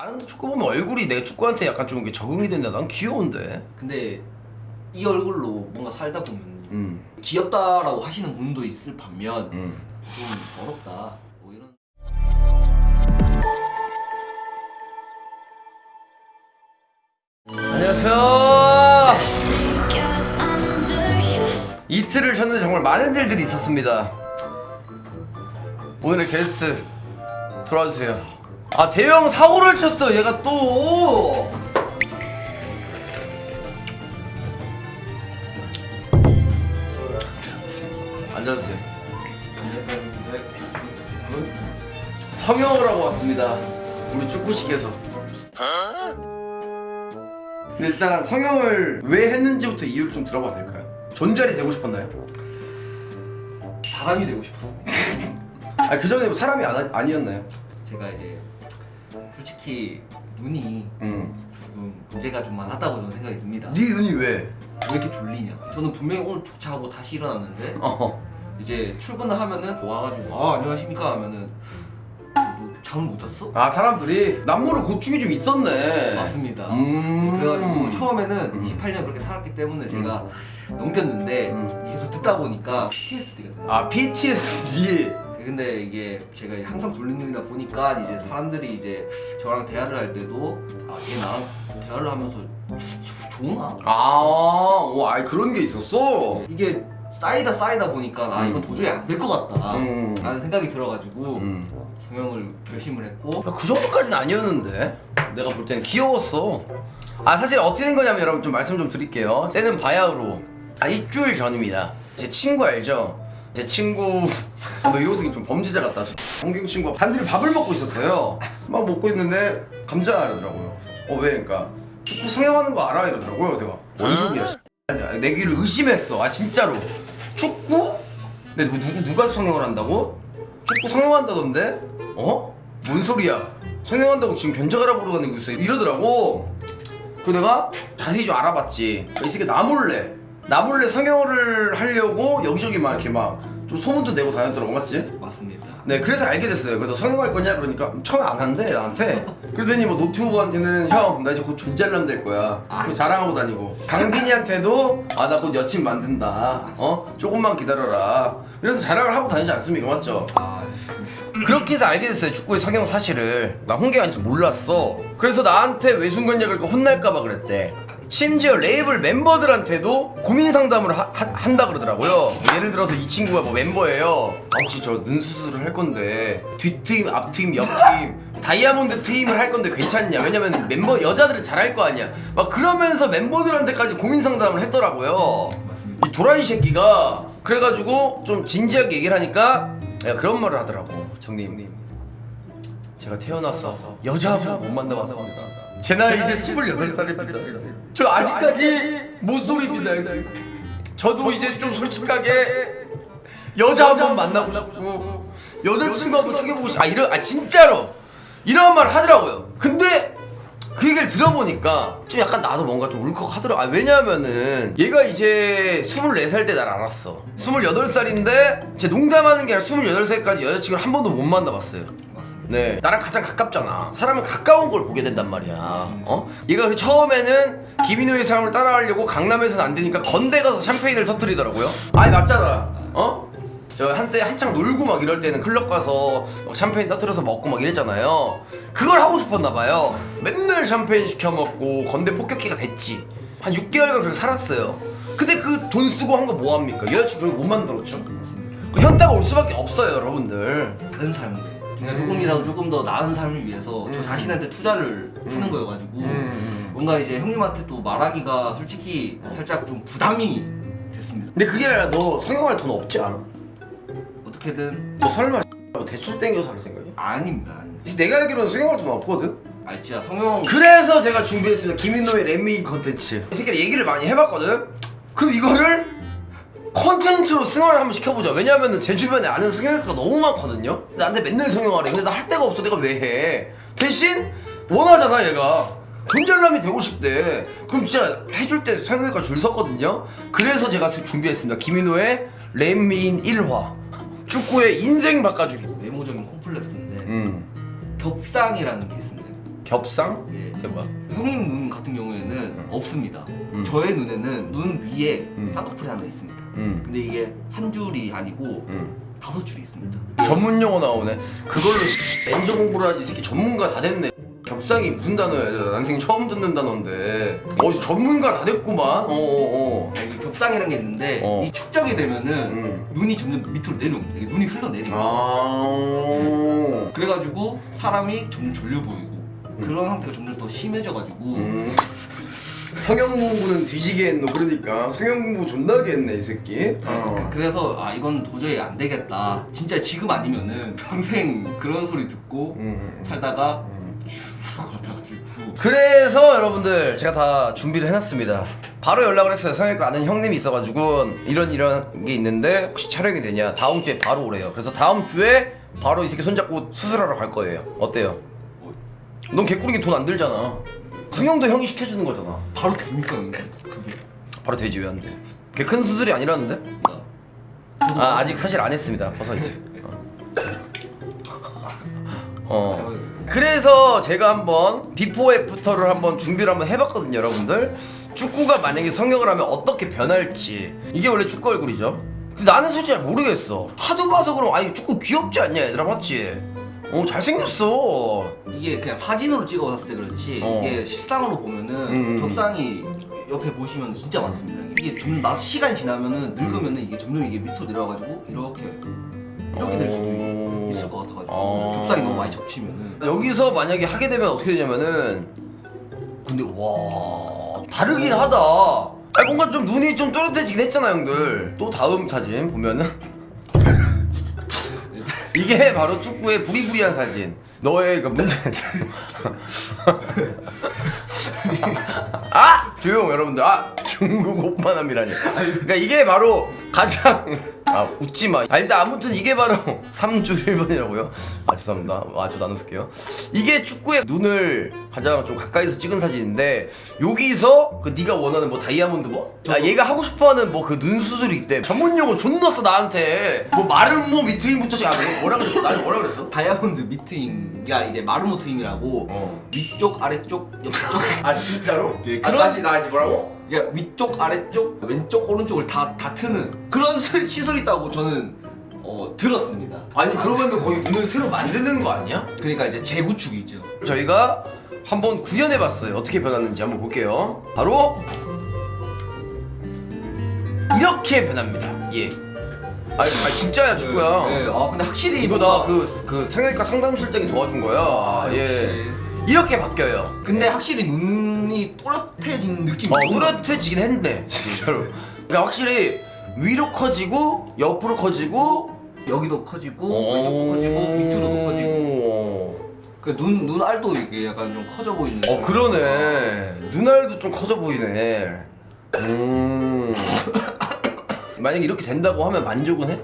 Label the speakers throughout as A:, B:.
A: 아 근데 축구 보면 얼굴이 내 축구한테 약간 좀 적응이 된다. 난 귀여운데.
B: 근데 이 얼굴로 뭔가 살다 보면
A: 음.
B: 귀엽다라고 하시는 분도 있을 반면
A: 음.
B: 좀 더럽다 뭐 이런
A: 안녕하세요. 이틀을 쉬었는데 정말 많은 일들이 있었습니다. 오늘의 게스트 들어와주세요. 아 대형 사고를 쳤어 얘가 또. 앉아주세요. 성형을 하고 왔습니다. 우리 축구식에서. 근데 일단 성형을 왜 했는지부터 이유를 좀 들어봐도 될까요? 존잘이 되고 싶었나요?
B: 사람이 되고 싶었습니다.
A: 아그 전에 뭐 사람이 안, 아니었나요?
B: 제가 이제 솔직히 눈이
A: 응.
B: 조금 문제가 좀 많았다고 저는 생각이 듭니다.
A: 네 눈이 왜?
B: 왜 이렇게 졸리냐? 저는 분명히 오늘 푹 자고 다시 일어났는데
A: 어.
B: 이제 출근을 하면은 와가지고 아 안녕하십니까 하면은 너 잠을 못 잤어?
A: 아 사람들이 남모를 고충이 좀 있었네.
B: 맞습니다.
A: 음.
B: 그래가지고 처음에는 28년 그렇게 살았기 때문에 제가 넘겼는데
A: 음.
B: 계속 듣다 보니까 PTSD가 돼요.
A: 아 PTSD.
B: 근데 이게 제가 항상 눈이다 보니까 이제 사람들이 이제 저랑 대화를 할 때도 아얘 나랑 대화를 하면서 조- 좋나?
A: 아, 와, 아이 그런 게 있었어.
B: 이게 쌓이다 쌓이다 보니까 아 이건 도저히 안 될 것 같다
A: 음.
B: 라는 생각이 들어가지고
A: 음.
B: 성형을 결심을 했고
A: 야, 그 정도까지는 아니었는데 내가 볼 때는 귀여웠어. 아 사실 어떻게 된 거냐면 여러분 좀 말씀 좀 드릴게요. 쟤는 바야흐로 한 일주일 전입니다. 제 친구 알죠? 제 친구 너 이러고 좀 범죄자 같다. 홍경 친구가 단둘이 밥을 먹고 있었어요. 막 먹고 있는데 감자 이러더라고요. 어 왜? 그러니까 축구 성형하는 거 알아 이러더라고요. 제가 뭔 소리야? 씨. 내 귀를 의심했어. 아 진짜로 축구? 근데 뭐 누구 누가 성형을 한다고? 축구 성형한다던데? 어? 뭔 소리야? 성형한다고 지금 견적하라 보러 다니고 있어 이러더라고. 그 내가 자세히 좀 알아봤지. 이 새끼 나 몰래 나 몰래 성형을 하려고 여기저기 막 이렇게 막 좀 소문도 내고 다녔더라고 맞지?
B: 맞습니다
A: 네 그래서 알게 됐어요. 그래도 성형할 거냐 그러니까 처음에 안 한대 나한테. 그러더니 뭐 노트북한테는 형 나 이제 곧 존잘남 될 거야. 그거 자랑하고 다니고. 강빈이한테도 아 나 곧 여친 만든다. 어 조금만 기다려라. 이래서 자랑을 하고 다니지 않습니까 맞죠?
B: 아
A: 그렇게 해서 알게 됐어요 축구의 성형 사실을 나 홍계가 줄 몰랐어 그래서 나한테 외순건약을 혼날까봐 그랬대 심지어 레이블 멤버들한테도 고민 상담을 하- 하- 한다 그러더라고요. 예를 들어서 이 친구가 뭐 멤버예요. 아, 혹시 저 눈 수술을 할 건데 뒷팀 앞팀 옆팀 다이아몬드 팀을 할 건데 괜찮냐? 왜냐면 멤버 여자들은 잘할 거 아니야. 막 그러면서 멤버들한테까지 고민 상담을 했더라고요. 이 도라이 새끼가 그래가지고 좀 진지하게 얘기를 하니까 그런 말을 하더라고 정님 제가 태어나서 여자 한번못 만나봤습니다. 제 나이 이제 28살입니다. 저 아직까지 모쏠입니다 저도 이제 좀 솔직하게 여자 한번 만나고 싶고 여자친구 한번 사귀어보고 싶고 아 이런 아 진짜로! 이런 말 하더라고요. 근데 그 얘기를 들어보니까 좀 약간 나도 뭔가 좀 울컥하더라고 아, 왜냐면은 얘가 이제 24살 때 날 알았어. 28살인데 제 농담하는 게 아니라 28살까지 여자친구를 한 번도 못 만나봤어요 네. 나랑 가장 가깝잖아. 사람은 가까운 걸 보게 된단 말이야. 어? 얘가 그 처음에는 김인호의 사람을 따라하려고 강남에서는 안 되니까 건대 가서 샴페인을 터뜨리더라고요. 아니 맞잖아. 어? 저 한때 한창 놀고 막 이럴 때는 클럽 가서 막 샴페인 터뜨려서 먹고 막 이랬잖아요. 그걸 하고 싶었나 봐요. 맨날 샴페인 시켜 먹고 건대 폭격기가 됐지. 한 6개월간 그렇게 살았어요. 근데 그 돈 쓰고 한 거 뭐 합니까? 여자친구 결국 못 만들었죠? 그 현타가 올 수밖에 없어요 여러분들.
B: 다른 삶을 그러니까 조금이라도 조금 더 나은 삶을 위해서 저 자신한테 투자를 하는 거여가지고
A: 음.
B: 뭔가 이제 형님한테 또 말하기가 솔직히 살짝 좀 부담이 됐습니다
A: 근데 그게 아니라 너 성형할 돈 없지 않아?
B: 어떻게든
A: 너 설마 뭐 대출 땡겨서 할 생각이야?
B: 아닙니다 아닙니다.
A: 내가 알기로는 성형할 돈 없거든?
B: 아니 진짜 성형
A: 그래서 제가 준비했습니다 김인노의 랩메이 컨텐츠 이 새끼를 얘기를 많이 해봤거든? 그럼 이거를 컨텐츠로 승화를 한번 시켜보자. 왜냐면은 제 주변에 아는 성형외과가 너무 많거든요? 나한테 맨날 성형하래. 근데 나 할 데가 없어. 내가 왜 해? 대신 원하잖아 얘가. 존잘남이 되고 싶대. 그럼 진짜 해줄 때 성형외과 줄 섰거든요? 그래서 제가 준비했습니다. 김인호의 랩미인 1화. 축구의 인생 바꿔주기.
B: 외모적인 콤플렉스인데
A: 음.
B: 격상이라는 게 있습니다.
A: 겹상?
B: 예.
A: 이게 뭐야?
B: 형님 눈 같은 경우에는 없습니다. 저의 눈에는 눈 위에 쌍꺼풀이 하나 있습니다.
A: 음.
B: 근데 이게 한 줄이 아니고
A: 음.
B: 다섯 줄이 있습니다.
A: 전문 용어 나오네. 그걸로 렌즈 공부를 하지 이 새끼 전문가 다 됐네. 겹상이 무슨 단어야? 난생 처음 듣는 단어인데. 어 전문가 다 됐구만. 어어어.
B: 아, 이게 겹상이라는 게 있는데
A: 어.
B: 이 축적이 되면은
A: 음.
B: 눈이 점점 밑으로 내려옵니다. 이게 눈이 흘러내립니다.
A: 아.
B: 그래가지고 사람이 점점 졸려 보이고 그런 상태가 점점 더 심해져가지고
A: 음. 성형 공부는 뒤지게 했노. 그러니까 성형 공부 존나게 했네 이 새끼. 어.
B: 그래서 아 이건 도저히 안 되겠다. 진짜 지금 아니면은 평생 그런 소리 듣고
A: 음.
B: 살다가 같아가지고
A: 그래서 여러분들 제가 다 준비를 해놨습니다. 바로 연락을 했어요. 성형외과 아는 형님이 있어가지고 이런 이런 게 있는데 혹시 촬영이 되냐? 다음 주에 바로 오래요. 그래서 다음 주에 바로 이 새끼 손잡고 수술하러 갈 거예요. 어때요? 넌 개꾸리게 돈 안 들잖아. 성형도 형이 시켜주는 거잖아.
B: 바로 됩니까 그게?
A: 바로 되지 왜 안 돼? 그게 큰 수술이 아니라는데? 아 아직 사실 안 했습니다. 벗어 이제. 어. 어. 그래서 제가 한번 비포 애프터를 한번 준비를 한번 해봤거든요, 여러분들. 축구가 만약에 성형을 하면 어떻게 변할지 이게 원래 축구 얼굴이죠. 근데 나는 솔직히 잘 모르겠어. 하도 봐서 그럼 아니 축구 귀엽지 않냐 얘들아 맞지? 어 잘생겼어.
B: 이게 그냥 사진으로 찍어봤을 때 그렇지
A: 어.
B: 이게 실상으로 보면은
A: 음.
B: 겹상이 옆에 보시면 진짜 많습니다. 이게 좀나 시간이 지나면은 늙으면은 이게 점점 이게 밑으로 내려와가지고 이렇게 이렇게 될 수도
A: 어.
B: 있을 것 같아가지고
A: 어.
B: 겹상이 너무 많이 접치면은
A: 여기서 만약에 하게 되면 어떻게 되냐면은 근데 와 다르긴 하다 아 뭔가 좀 눈이 좀 또렷해지긴 했잖아 형들 또 다음 사진 보면은 이게 바로 축구의 부리부리한 사진. 너의 그 문제. 아 조용 여러분들 아 중국 오빠남이라니 그러니까 이게 바로 가장 아 웃지 마. 아 일단 아무튼 이게 바로 3주 1번이라고요. 아 죄송합니다. 아저 나눠쓸게요. 이게 축구의 눈을 가장 좀 가까이서 찍은 사진인데 여기서 그 네가 원하는 뭐 다이아몬드 뭐? 아 얘가 하고 싶어하는 뭐 그 눈 수술이 있대. 전문 용어 존나 써 나한테. 뭐 마른 모 밑트임부터 아 뭐- 뭐라 그랬어? 나는 뭐라 그랬어?
B: 다이아몬드 미트임가 이제 마르모 트임이라고
A: 어.
B: 위쪽 아래쪽 옆쪽
A: 아 진짜로?
B: 예,
A: 아,
B: 그런-
A: 다시 다시 뭐라고?
B: 그러니까 위쪽 아래쪽 왼쪽 오른쪽을 다 다 트는 그런 시- 시설이 있다고 저는 어 들었습니다.
A: 아니 그러면 거의 눈을 새로 만드는 거 아니야?
B: 그러니까 이제 재구축이죠.
A: 저희가 한번 구현해봤어요. 어떻게 변하는지 한번 볼게요. 바로 이렇게 변합니다. 예. 아, 아 진짜야 축구야.
B: 네, 아 근데 확실히
A: 이거
B: 뭔가-
A: 나그 그 성형외과 상담실장이 도와준 거야.
B: 아,
A: 예.
B: 역시.
A: 이렇게 바뀌어요.
B: 근데 확실히 눈 이 또렷해진 느낌이
A: 어, 또렷해지긴 했네. 진짜로. 그러니까 확실히 위로 커지고 옆으로 커지고
B: 여기도 커지고 왼쪽도 커지고 밑으로도 커지고 그눈 눈 알도 이게 약간 좀 커져 보이는
A: 어 그러네. 눈알도 좀 커져 보이네. 음. 만약에 이렇게 된다고 하면 만족은 해?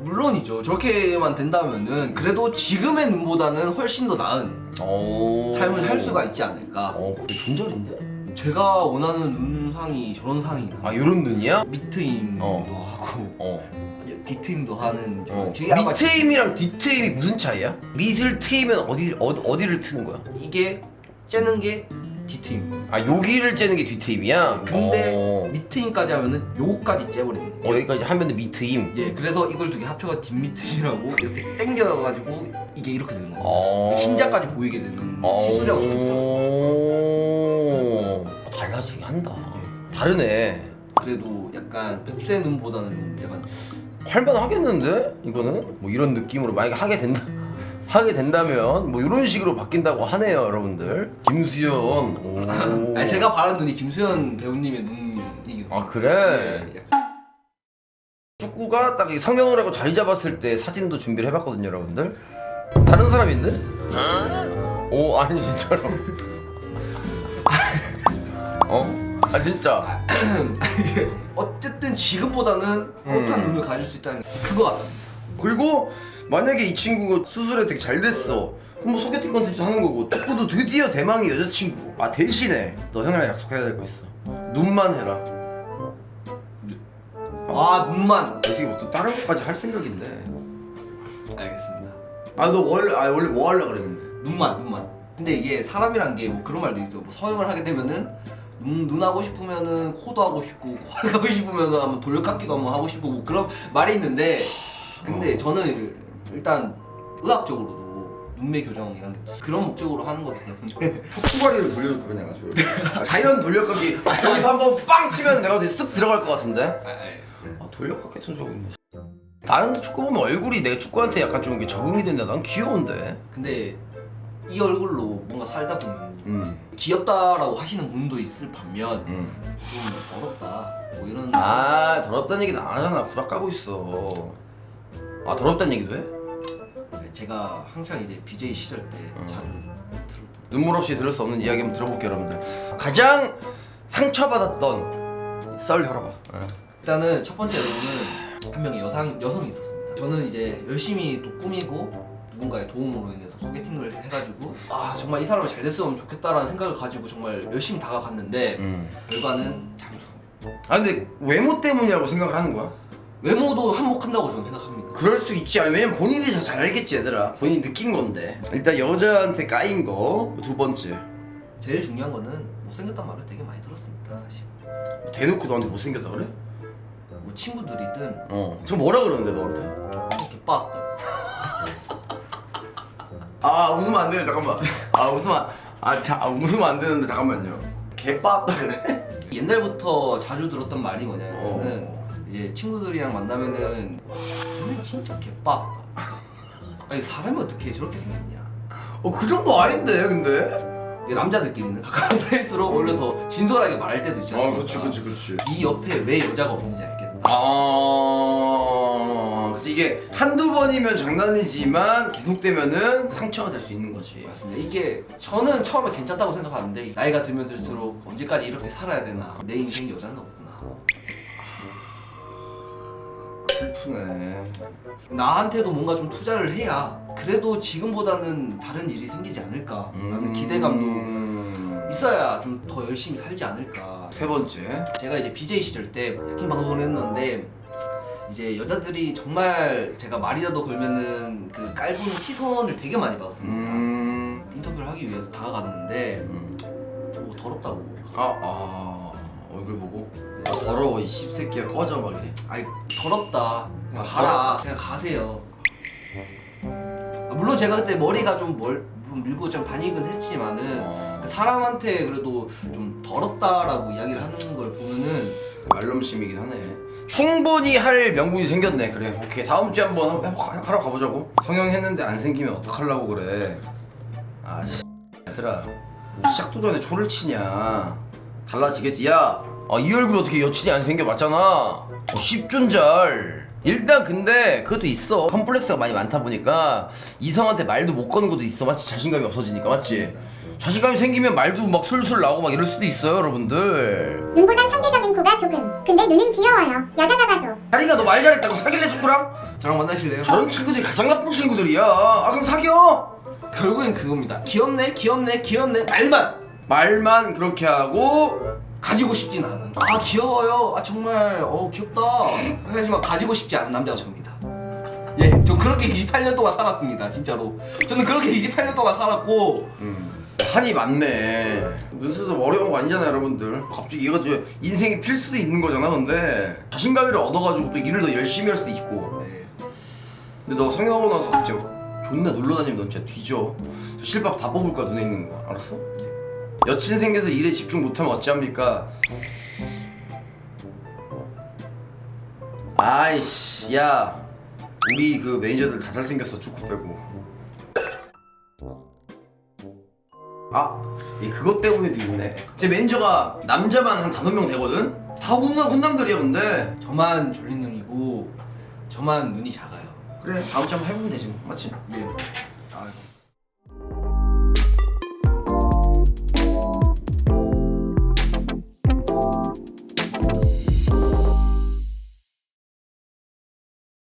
B: 물론이죠 저렇게만 된다면은 그래도 지금의 눈보다는 훨씬 더 나은
A: 오.
B: 삶을 살 수가 있지 않을까
A: 어, 그게 존절인데?
B: 제가 원하는 눈상이 저런 상이
A: 아, 요런 눈이야?
B: 미트임도
A: 어.
B: 하고
A: 어.
B: 디트임도 하는
A: 어.
B: 저게 아마
A: 밑트임이랑 뒤트임이 무슨 차이야? 밑을 트이면 어디 어, 어디를 트는 거야?
B: 이게 째는 게 디트임
A: 아 여기를 째는 게 뒤트임이야?
B: 근데
A: 어,
B: 미트임까지 하면은 요거까지 째버리는 거예요
A: 어 여기까지 하면 밑트임.
B: 예, 그래서 이걸 두 개 합쳐가 뒷미트이라고 이렇게 당겨가지고 이게 이렇게 되는 거예요.
A: 어.
B: 흰자까지 보이게 되는
A: 어.
B: 시술이라고 저는 들었어요.
A: 달라지긴 한다. 다르네.
B: 그래도 약간 뱁새 눈보다는 약간
A: 할만 하겠는데 이거는 뭐 이런 느낌으로 만약에 하게 된다 하게 된다면 뭐 이런 식으로 바뀐다고 하네요 여러분들 김수현 오.
B: 아니 제가 바라는 눈이 김수현 배우님의 눈이거든요.
A: 아 그래
B: 예,
A: 축구가 딱이 성형을 하고 자리 잡았을 때 사진도 준비를 해봤거든요 여러분들 다른 사람인데? 오 아니 진짜로 어? 아 진짜
B: 어쨌든 지금보다는 호탕 눈을 가질 수 있다는 그거 같아요.
A: 그리고 만약에 이 친구가 수술에 되게 잘 됐어 그럼 뭐 소개팅 컨텐츠 하는 거고 축구도 드디어 대망의 여자친구 아 대신에 너 형이랑 약속해야 될 거 있어 눈만 해라
B: 아 눈만.
A: 이 새끼 뭐또 다른 것까지 할 생각인데
B: 알겠습니다.
A: 아 너 원래 아 원래 뭐 하려고 그랬는데
B: 눈만 눈만. 근데 이게 사람이란 게 뭐 그런 말도 있죠. 뭐 서영을 하게 되면은 눈, 눈 하고 싶으면은 코도 하고 싶고 코 하고 싶으면은 한번 돌려깎기도 한번 하고 싶고 뭐 그런 말이 있는데 근데 저는 일단 의학적으로도 눈매 교정이란 게 그런 목적으로 하는 거기 때문에.
A: 턱수가리를 돌려줄 거 그냥 아주 자연 돌려깎기 여기서 한번 빵 치면 내가 어디 쓱 들어갈 것 같은데? 아 돌려깎기 천 적이 있네 나는 축구 보면 얼굴이 내 축구한테 약간 좀 이게 적응이 된다. 난 귀여운데.
B: 근데 이 얼굴로 뭔가 살다 보면
A: 음.
B: 귀엽다라고 하시는 분도 있을 반면
A: 음.
B: 좀 더럽다 뭐 이런
A: 아 더럽다는 얘기는 안 하잖아. 구라 까고 있어 아 더럽다는 얘기도 해?
B: 제가 항상 이제 BJ 시절 때
A: 음.
B: 자주 들었던
A: 눈물 없이 들을 수 없는 이야기 한번 들어볼게요 여러분들 가장 상처받았던 썰 열어봐 예.
B: 일단은 첫 번째로는 한 명의 여성 여성이 있었습니다. 저는 이제 열심히 또 꾸미고 누군가의 도움으로 인해서 소개팅을 해가지고 아 정말 이 사람이 잘 됐으면 좋겠다라는 생각을 가지고 정말 열심히 다가갔는데
A: 음.
B: 결과는 잠수.
A: 아 근데 외모 때문이라고 생각을 하는 거야?
B: 외모도 한몫한다고 저는 생각합니다.
A: 그럴 수 있지 왜냐면 본인이 더 잘 알겠지 얘들아 본인이 느낀 건데 일단 여자한테 까인 거 두 번째
B: 제일 중요한 거는 못생겼단 말을 되게 많이 들었습니다. 사실
A: 대놓고 너한테 못생겼다 그래?
B: 뭐 친구들이든
A: 어 지금 뭐라 그러는데 너한테?
B: 이렇게 빠았다.
A: 아 웃으면 안 되네 잠깐만 아 웃으면 아, 자, 아 웃으면 안 되는데 잠깐만요 개빠다 그래?
B: 옛날부터 자주 들었던 말이 뭐냐면은
A: 어.
B: 이제 친구들이랑 만나면은 와, 쟤는 진짜 개빠. 아니 사람이 어떻게 저렇게 생겼냐.
A: 어 그 정도 아닌데 근데?
B: 이게 남자들끼리는 가까운 사이일수록 오히려 더 진솔하게 말할 때도 있지
A: 아? 그치 그치 그치
B: 이 옆에 왜 여자가 없는지 알겠다.
A: 아 그치 이게 한두 번이면 장난이지만 계속되면은 상처가 될 수 있는 거지
B: 맞습니다. 이게 저는 처음에 괜찮다고 생각하는데 나이가 들면 들수록 언제까지 이렇게 살아야 되나. 내 인생 여자는 없구
A: 슬프네
B: 나한테도 뭔가 좀 투자를 해야 그래도 지금보다는 다른 일이 생기지 않을까라는 기대감도
A: 음...
B: 있어야 좀 더 열심히 살지 않을까.
A: 세 번째
B: 제가 이제 BJ 시절 때 해킹 방송을 했는데 이제 여자들이 정말 제가 말이라도 걸면은 그 깔보는 시선을 되게 많이 받았습니다.
A: 음...
B: 인터뷰를 하기 위해서 다가갔는데
A: 음.
B: 저뭐 더럽다고.
A: 아, 아 얼굴 보고 아, 더러워 이 씹새끼야. 꺼져 막 이래.
B: 아이 더럽다. 그냥
A: 아,
B: 가라. 그냥 가세요. 아, 물론 제가 그때 머리가 좀 멀, 좀 밀고 좀 다니긴 했지만은
A: 어,
B: 그 사람한테 그래도 좀 더럽다라고 이야기를 하는 걸 보면은
A: 말넘심이긴 하네. 충분히 할 명분이 생겼네. 그래 오케이. 다음 주에 한번 해보- 하러 가보자고. 성형했는데 안 생기면 어떡하려고 그래. 아 씨. 얘들아 시작도 전에 초를 치냐? 달라지겠지? 야 아, 이 얼굴 어떻게 여친이 안 생겨 맞잖아 어, 십존잘 일단 근데 그것도 있어 컴플렉스가 많이 많다 보니까 이성한테 말도 못 거는 것도 있어 마치 자신감이 없어지니까 맞지? 자신감이 생기면 말도 막 술술 나오고 막 이럴 수도 있어요 여러분들
C: 눈보단 상대적인 코가 조금. 근데 눈은 귀여워요. 여자가 봐도.
A: 다리가 너 말 잘했다고 사귈래 축구랑?
B: 저랑 만나실래요?
A: 저런 친구들이 가장 나쁜 친구들이야 아 그럼 사겨
B: 결국엔 그겁니다. 귀엽네, 귀엽네, 귀엽네 말만
A: 말만 그렇게 하고
B: 가지고 싶진 않은. 아 귀여워요. 아 정말 어 귀엽다. 하지만 가지고 싶지 않은 남자가 접니다. 예, 저 그렇게 28년 동안 살았습니다. 진짜로. 저는 그렇게 28년 동안 살았고
A: 한이 많네 눈수도 어려운 거 아니잖아 여러분들 갑자기 얘가 저 인생이 필 수도 있는 거잖아 근데 자신감을 얻어가지고 또 일을 더 열심히 할 수도 있고
B: 네.
A: 근데 너 성형하고 나서 진짜 존나 놀러 다니면 넌 진짜 뒤져 실밥 다 뽑을 거야 눈에 있는 거 알았어? 여친 생겨서 일에 집중 못하면 어찌합니까 아이씨 야 우리 그 매니저들 다 잘생겼어 축구 빼고 아, 이 그것 때문에도 있네. 제 매니저가 남자만 한 다섯 명 되거든. 다 훈남 훈남들이야 근데.
B: 저만 졸린 눈이고 저만 눈이 작아요.
A: 그래 다음 주에 한번 해보면 되지 뭐. 맞지?
B: 예.